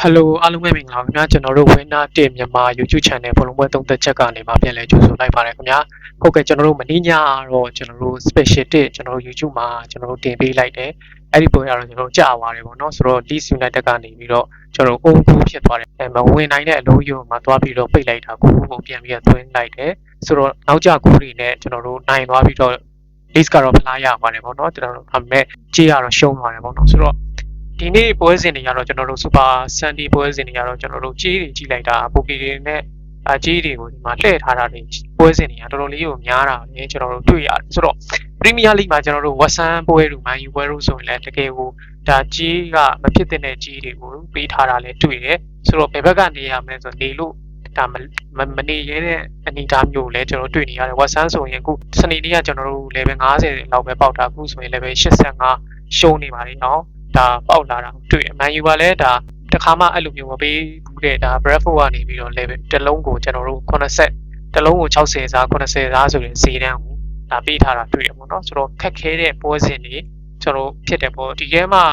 ဟယ်လိုအားလုံးပဲမင်္ဂလာပါခင်ဗျာကျွန်တော်တို့ Winner 1မြန်မာ YouTube Channel ဘလုံးပွဲသုံးသက်ချက်ကနေမှပြန်လဲကြိုဆိုလိုက်ပါတယ်ခင်ဗျာဟုတ်ကဲ့ကျွန်တော်တို့မင်းညတော့ကျွန်တော်တို့ Special 1ကျွန်တော်တို့ YouTube မှာကျွန်တော်တို့တင်ပေးလိုက်တယ်အဲ့ဒီပွဲကတော့ကျွန်တော်တို့ကြာသွားတယ်ပေါ့နော်ဆိုတော့ Leeds United ကနေပြီးတော့ကျွန်တော်တို့အုံကူဖြစ်သွားတယ်အဲမဝင်နိုင်တဲ့အလုံးကြီးမှာသွားပြီးတော့ပိတ်လိုက်တာကိုကိုပြန်ပြီးတော့သွင်းလိုက်တယ်ဆိုတော့နောက်ကျကူတွေနဲ့ကျွန်တော်တို့နိုင်သွားပြီးတော့ Leeds ကတော့ဖလားရပါတယ်ပေါ့နော်ကျွန်တော်တို့အမေကြေးကတော့ရှုံးသွားတယ်ပေါ့နော်ဆိုတော့ ဒီနေ့ပွဲစဉ်တွေကတော့ကျွန်တော်တို့ Super Sunday ပွဲစဉ်တွေကတော့ကျွန်တော်တို့ကြီးတွေကြီးလိုက်တာပိုကီတွေနဲ့အကြီးတွေကိုဒီမှာလှည့်ထားတာတွေပွဲစဉ်တွေကတော်တော်လေးကိုများတာလေကျွန်တော်တို့တွေ့ရတယ်ဆိုတော့ Premier League မှာကျွန်တော်တို့ Western ပွဲတို့ Man U ပွဲတို့ဆိုရင်လည်းတကယ်ကိုဒါကြီးကမဖြစ်တဲ့ကြီးတွေကိုပေးထားတာလည်းတွေ့တယ်ဆိုတော့ဘယ်ဘက်ကနေရမလဲဆိုနေလို့ဒါမနေရတဲ့အနေအထားမျိုးလည်းကျွန်တော်တွေ့နေရတယ် Western ဆိုရင်အခုစနေနေ့ကကျွန်တော်တို့ level 50လောက်ပဲပေါက်တာအခုဆိုရင် level 85ရှုံးနေပါလိမ့်နော် ဒါပေါက်လာတာတွေ့တယ်မန်ယူကလည်းဒါတခါမှအဲ့လိုမျိုးမပေးဘူးတဲ့ဒါ Bradford ကနေပြီးတော့ level တစ်လုံးကိုကျွန်တော်တို့80တစ်လုံးကို60စား80စားဆိုတဲ့ဈေးတန်းကိုဒါပေးထားတာတွေ့ရပေါ့နော်ဆိုတော့ခက်ခဲတဲ့ပွဲစဉ်တွေကျွန်တော်ဖြစ်တယ်ပေါ့ဒီရဲမှာ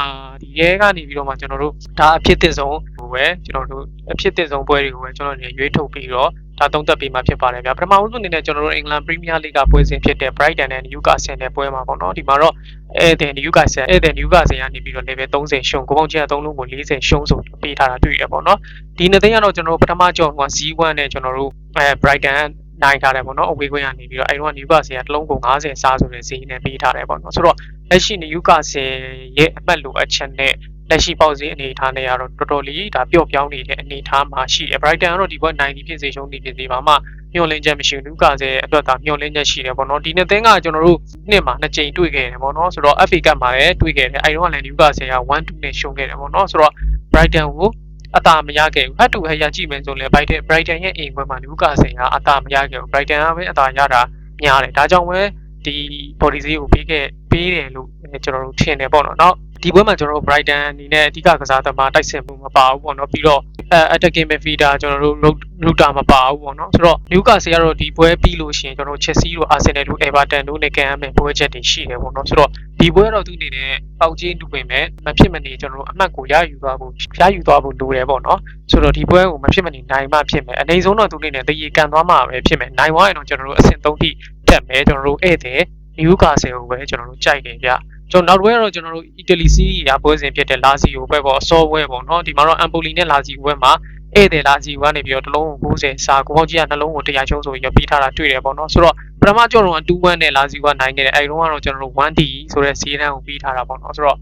ဒီရဲကနေပြီးတော့မှကျွန်တော်တို့ဒါအဖြစ်အသင့်ဆုံး ဟိုပဲကျွန်တော်တို့အဖြစ်အသင့်ဆုံးပွဲတွေကိုပဲကျွန်တော်တို့ရွေးထုတ်ပြီးတော့ဒါသုံးသက်ပေးမှာဖြစ်ပါတယ်ဗျာပထမဦးဆုံးအနေနဲ့ကျွန်တော်တို့အင်္ဂလန်ပရီးမီးယားလိဂ်ကပွဲစဉ်ဖြစ်တဲ့ Brighton နဲ့ Newcastle နဲ့ပွဲမှာပေါ့နော်ဒီမှာတော့ဧည့်သည် Newcastle ဧည့်သည် Newcastle ကနေပြီးတော့ level 30ရှုံးကိုပေါင်းချ3လုံးကို40ရှုံးဆိုပေးထားတာတွေ့ရပေါ့နော်ဒီနှစ်သိန်းကတော့ကျွန်တော်တို့ပထမကြော်က Z1 နဲ့ကျွန်တော်တို့အဲ Brighton နိုင်ထားတယ်ပေါ့နော်အဝေးကွင်းကနေပြီးတော့အဲဒီတော့ Newcastle ကတစ်လုံးကို90စားဆိုတဲ့ဈေးနဲ့ပေးထားတယ်ပေါ့နော်ဆိုတော့လက်ရှိ Newcastle ရဲ့အမှတ်လိုအပ်ချက်နဲ့ လက်ရှိပေါက်ဈေးအနေအထားနဲ့ကတော့တော်တော်လေးဒါပျော့ပြောင်းနေတဲ့အနေအထားမှာရှိတယ် Brighton ကတော့ဒီဘက်90ဖြစ်စေရှုံးနေဖြစ်စေပါမှမျှော်လင့်ချက်မရှိဘူး Newcastle အတွက်သာမျှော်လင့်ချက်ရှိတယ်ပေါ့နော်ဒီနှစ်သင်းကကျွန်တော်တို့နှစ်မှာနှစ်ကြိမ်တွေ့ခဲ့တယ်ပေါ့နော်ဆိုတော့ FA Cup မှာလည်းတွေ့ခဲ့တယ်အဲဒီတော့လည်း Newcastle က1-2နဲ့ရှုံးခဲ့တယ်ပေါ့နော်ဆိုတော့ Brighton ကိုအတာမရခဲ့ဘူးဟတ်တူဟရကြည့်မယ်ဆိုရင် Brighton Brighton ရဲ့အိမ်ခွဲမှာ Newcastle ကအတာမရခဲ့ဘူး Brighton ကပဲအတာရတာများတယ်ဒါကြောင့်ပဲဒီ body ဈေးကိုပေးခဲ့ပေးတယ်လို့ကျွန်တော်တို့ထင်တယ်ပေါ့နော်။နောက် ဒီပွဲမှာကျွန်တော်တို့ Brighton အနေနဲ့အဓိကကစားသမားတိုက်စစ်မှုမပါဘူးပေါ့နော်ပြီးတော့အဲ attacking midfielder ကျွန်တော်တို့ router မပါဘူးပေါ့နော်ဆိုတော့ Newcastle ကတော့ဒီပွဲပြီးလို့ရှိရင်ကျွန်တော်တို့ Chelsea တို့ Arsenal တို့ Everton တို့နဲ့ကန်ရမယ်ပွဲချက်တွေရှိတယ်ပေါ့နော်ဆိုတော့ဒီပွဲတော့သူအနေနဲ့ပေါက်ချင်းတူပင်မဲ့မဖြစ်မနေကျွန်တော်တို့အမှတ်ကိုရယူသွားဖို့ရယူသွားဖို့လိုတယ်ပေါ့နော်ဆိုတော့ဒီပွဲကိုမဖြစ်မနေနိုင်မှဖြစ်မယ်အနေဆုံးတော့သူအနေနဲ့တရေကန်သွားမှပဲဖြစ်မယ်နိုင်သွားရင်တော့ကျွန်တော်တို့အဆင့်3ထိတက်မယ်ကျွန်တော်တို့ဧည့်သည် Newcastle ကိုပဲကျွန်တော်တို့ကြိုက်တယ်ဗျ ကျွန်တော်နောက်တစ်ပွဲကတော့ကျွန်တော်တို့အီတလီစီးရာပွဲစဉ်ဖြစ်တဲ့လာစီယိုဘက်ပေါ့အစောပွဲပေါ့နော်ဒီမှာတော့အမ်ပိုလီနဲ့လာစီယိုဘက်မှာဧည့်သည်လာစီယိုကနေပြီးတော့တစ်လုံးကို90စာကိုပေါင်းကြီးကနှလုံးကို100ချုံးဆိုပြီးပြီးထားတာတွေ့တယ်ပေါ့နော်ဆိုတော့ပထမကြော်တော့2-1နဲ့လာစီယိုကနိုင်ခဲ့တယ်အဲဒီတော့ကတော့ကျွန်တော်တို့ 1D ဆိုတဲ့စီးတန်းကိုပြီးထားတာပေါ့နော်ဆိုတော့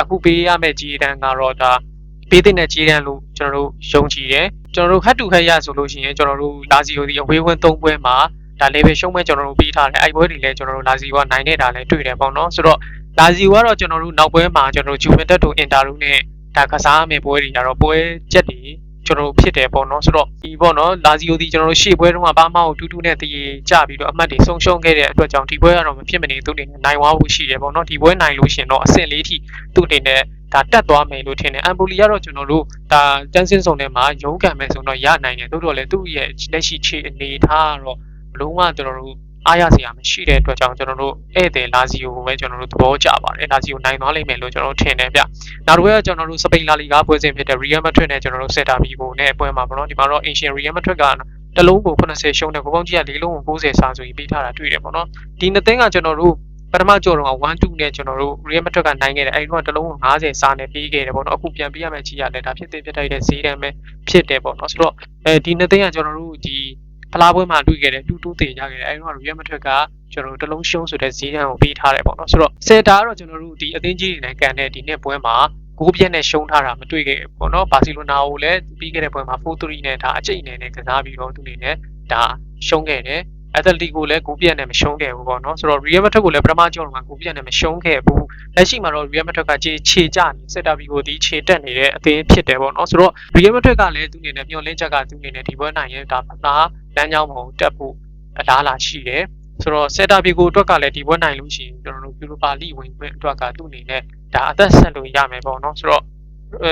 အခုပေးရမယ့်ကြီးတန်းကတော့ဒါပေးတဲ့နဲ့ကြီးတန်းလို့ကျွန်တော်တို့ယုံကြည်တယ်ကျွန်တော်တို့ head to head ရဆိုလို့ရှိရင်ကျွန်တော်တို့လာစီယိုဒီအဝေးဝင်3ပွဲမှာဒါ level ရှုံးမဲ့ကျွန်တော်တို့ပြီးထားတယ်အဲ့ပွဲတွေလည်းကျွန်တော်တို့လာစီယိုကနိုင်နေတာလည်းတွေ့တယ်ပေါ့နော်ဆိုတော့ လာစီယိုကတော့ကျွန်တော်တို့နောက်ပွဲမှာကျွန်တော်တို့ဂျူဗင်တက်တို့အင်တာရူနဲ့ဒါကစားမယ့်ပွဲတွေကတော့ပွဲချက်တွေကျွန်တော်တို့ဖြစ်တယ်ပေါ့နော်ဆိုတော့ဒီပေါ့နော်လာစီယိုဒီကျွန်တော်တို့ရှေ့ပွဲတုန်းကဘာမှမတူတူနဲ့တည်ကြပြီးတော့အမှတ်တွေဆုံးရှုံးခဲ့တဲ့အတွက်ကြောင့်ဒီပွဲကတော့မဖြစ်မနေသူ့အနေနဲ့နိုင်ဝါဖို့ရှိတယ်ပေါ့နော်ဒီပွဲနိုင်လို့ရှင်တော့အဆင့်လေးထိသူ့အနေနဲ့ဒါတက်သွားမယ်လို့ထင်တယ်အမ်ပူလီကတော့ကျွန်တော်တို့ဒါတန်းစင်းဆောင်ထဲမှာရုန်းကန်မယ်ဆိုတော့ရနိုင်တယ်တိုးတော့လေသူ့ရဲ့လက်ရှိခြေအနေထားကတော့လုံးဝကျွန်တော်တို့ အားရစရာမရှိတဲ့အတွက်ကြောင့်ကျွန်တော်တို့ဧည့်သည်လာစီယိုကိုပဲကျွန်တော်တို့သဘောကျပါတယ်လာစီယိုနိုင်သွားလိမ့်မယ်လို့ကျွန်တော်တို့ထင်တယ်ဗျနောက်တစ်ပွဲကကျွန်တော်တို့စပိန်လာလီဂါပွဲစဉ်ဖြစ်တဲ့ Real Madrid နဲ့ကျွန်တော်တို့ဆက်တာဘီကိုနဲ့ပွဲမှာပေါ့နော်ဒီမှာတော့ Ancient Real Madrid ကတလုံးကို80ရှုံးတဲ့ကိုပေါင်းကြီးက၄လုံးကို90စာဆိုပြီးပေးထားတာတွေ့တယ်ပေါ့နော်ဒီနှစ်သိန်းကကျွန်တော်တို့ပထမကြော်တော့1-2နဲ့ကျွန်တော်တို့ Real Madrid ကနိုင်ခဲ့တယ်အဲဒီတော့တလုံးကို90စာနဲ့ပြီးခဲ့တယ်ပေါ့နော်အခုပြန်ပြရမယ့်ကြီးရတယ်ဒါဖြစ်တဲ့ဖြစ်တိုက်တဲ့ဈေးတန်းပဲဖြစ်တယ်ပေါ့နော်ဆိုတော့အဲဒီနှစ်သိန်းကကျွန်တော်တို့ဒီ ဖလားပွဲမှာတွေ့ခဲ့တယ်တူတူတေရခဲ့တယ်အဲဒီတော့ Real Madrid ကကျွန်တော်တို့တလုံးရှုံးဆိုတဲ့ဈေးတန်းကိုပေးထားတယ်ပေါ့နော်ဆိုတော့စင်တာကတော့ကျွန်တော်တို့ဒီအသင်းကြီးတွေနဲ့ကန်တဲ့ဒီနှစ်ပွဲမှာဂိုးပြက်နဲ့ရှုံးထားတာမတွေ့ခဲ့ဘူးပေါ့နော်ဘာစီလိုနာကိုလည်းပြီးခဲ့တဲ့ပွဲမှာ4-3နဲ့ဒါအကျိတ်အနေနဲ့ကစားပြီးတော့သူအနေနဲ့ဒါရှုံးခဲ့တယ်အက်တလတီကိုလည်းဂိုးပြက်နဲ့မရှုံးခဲ့ဘူးပေါ့နော်ဆိုတော့ Real Madrid ကိုလည်းပထမကြောင်းမှာဂိုးပြက်နဲ့မရှုံးခဲ့ဘူးလက်ရှိမှာတော့ Real Madrid ကခြေခြေကျနေစက်တာဘီကိုဒီခြေတက်နေတဲ့အသင်းဖြစ်တယ်ပေါ့နော်ဆိုတော့ Real Madrid ကလည်းသူအနေနဲ့မျှော်လင့်ချက်ကသူအနေနဲ့ဒီပွဲနိုင်ရဲ့ဒါဖလား လမ်းကြောင်းပေါ်တက်ဖို့အလားအလာရှိတယ်ဆိုတော့စက်တာဘီကိုအတွက်ကလည်းဒီပွဲနိုင်လို့ရှိရင်ကျွန်တော်တို့ယူရိုပါလိဝင်ခွင့်အတွက်ကသူ့အနေနဲ့ဒါအသက်ဆက်လို့ရမယ်ပေါ့နော်ဆိုတော့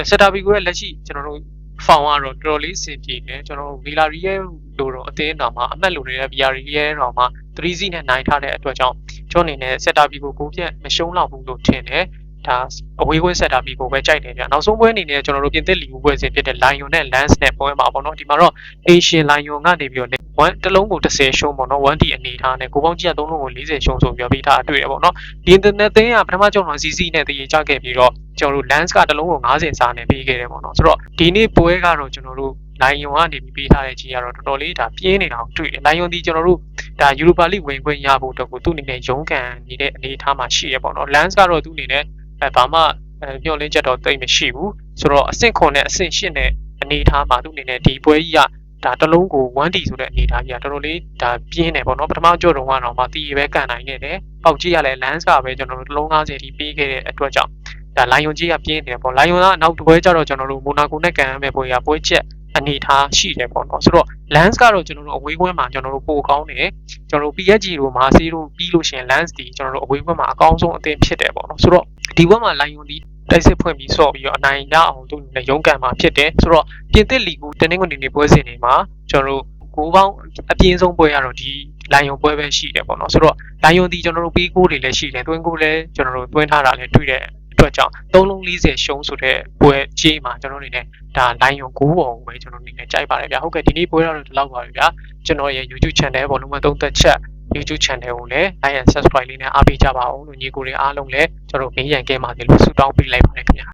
စက်တာဘီကိုရဲ့လက်ရှိကျွန်တော်တို့ဖောင်ကတော့တော်တော်လေးစင်ပြေတယ်ကျွန်တော်တို့ဗီလာရီရဲ့လိုတော့အသင်းတော်မှာအမှတ်လိုနေတဲ့ဗီလာရီရဲ့တော်မှာ3စီနဲ့နိုင်ထားတဲ့အတွက်ကြောင့်ကျွန်တော်အနေနဲ့စက်တာဘီကိုကိုပြက်မရှုံးတော့ဘူးလို့ထင်တယ် ဒါအဝေးဝဲဆက်တာပြီးကိုပဲကြိုက်တယ်ဗျနောက်ဆုံးပွဲအနေနဲ့ကျွန်တော်တို့ပြင်သစ်လီဂူပွဲစဉ်ဖြစ်တဲ့ Lion နဲ့ Lens နဲ့ပွဲမှာပေါ့နော်ဒီမှာတော့ Asian Lion ကနေပြီးတော့1တစ်လုံးကို30ရှုံးပေါ့နော် 1D အနေထားနဲ့ကိုပေါင်းကြီးက3လုံးကို40ရှုံးဆိုပြီးတော့ပြီးထားတွေ့ရပေါ့နော်ဒီ internet သင်းကပထမကျွန်တော် CC နဲ့တည်ကြခဲ့ပြီးတော့ကျွန်တော်တို့ Lens ကတစ်လုံးကို90စာနဲ့ပြီးခဲ့တယ်ပေါ့နော်ဆိုတော့ဒီနေ့ပွဲကတော့ကျွန်တော်တို့ Lion ကနေပြီးပေးထားတဲ့ကြီးကတော့တော်တော်လေးဒါပြင်းနေတာကိုတွေ့တယ် Lion ဒီကျွန်တော်တို့ဒါ Europa League ဝင်ခွင့်ရဖို့အတွက်ကိုသူ့အနေနဲ့ရုန်းကန်နေတဲ့အနေအထားမှာရှိရပေါ့နော် Lens ကတော့သူ့အနေနဲ့ အဲဘာမှအဲညှော်လင်းချက်တော့တိတ်မရှိဘူးဆိုတော့အဆင့်9နဲ့အဆင့်10နဲ့အနေအထားမှာသူ့အနေနဲ့ဒီပွဲကြီးကဒါတစ်လုံးကို 1D ဆိုတဲ့အနေအထားကြီးကတော်တော်လေးဒါပြင်းတယ်ပေါ့နော်ပထမကြော့တုန်းကတော့မှတီးပဲကန်နိုင်ခဲ့တယ်ပေါက်ကြီးကလည်း Lens ကပဲကျွန်တော်တို့တစ်လုံး90ထိပေးခဲ့တဲ့အတွက်ကြောင့်ဒါ Lion ကြီးကပြင်းနေတယ်ပေါ့ Lion ကနောက်တစ်ပွဲကျတော့ကျွန်တော်တို့ Monaco နဲ့ကန်ရမယ့်ပွဲကပွဲချက် အနေထားရှိတယ်ပေါ့နော်ဆိုတော့ lens ကတော့ကျွန်တော်တို့အဝေးကွင်းမှာကျွန်တော်တို့ပိုကောင်းတယ်ကျွန်တော်တို့ PSG တို့မာစီတို့ပြီးလို့ရှိရင် lens ဒီကျွန်တော်တို့အဝေးကွင်းမှာအကောင်းဆုံးအသင်းဖြစ်တယ်ပေါ့နော်ဆိုတော့ဒီဘက်မှာ lion ဒီတိုက်စစ်ဖွင့်ပြီးဆော့ပြီးတော့အနိုင်ရအောင်သူလည်းရုန်းကန်မှာဖြစ်တယ်ဆိုတော့ပြင်သစ်လီဂူတနင်္ဂနွေနေ့ပွဲစဉ်တွေမှာကျွန်တော်တို့ကိုပေါင်းအပြင်းဆုံးပွဲကတော့ဒီ lion ပွဲပဲရှိတယ်ပေါ့နော်ဆိုတော့ lion ဒီကျွန်တော်တို့ပေးကိုတွေလည်းရှိတယ်တွင်းကိုလည်းကျွန်တော်တို့တွင်းထားတာလည်းတွေ့တယ် အတွက်ကြောင့်3လုံး40ရှုံးဆိုတဲ့ပွဲကြီးမှာကျွန်တော်အနေနဲ့ဒါ line ကို9ပုံပဲကျွန်တော်အနေနဲ့ကြိုက်ပါတယ်ဗျာဟုတ်ကဲ့ဒီနေ့ပွဲတော့ဒီလောက်ပါပဲဗျာကျွန်တော်ရဲ့ YouTube channel ဘောလုံးမသုံးသက်ချက် YouTube channel ကိုလည်း like and subscribe လေးနဲ့အားပေးကြပါအောင်လို့ညီကိုတွေအားလုံးလည်းကျွန်တော်မေးရန်ကဲပါသေးလို့ဆုတောင်းပေးလိုက်ပါတယ်ခင်ဗျာ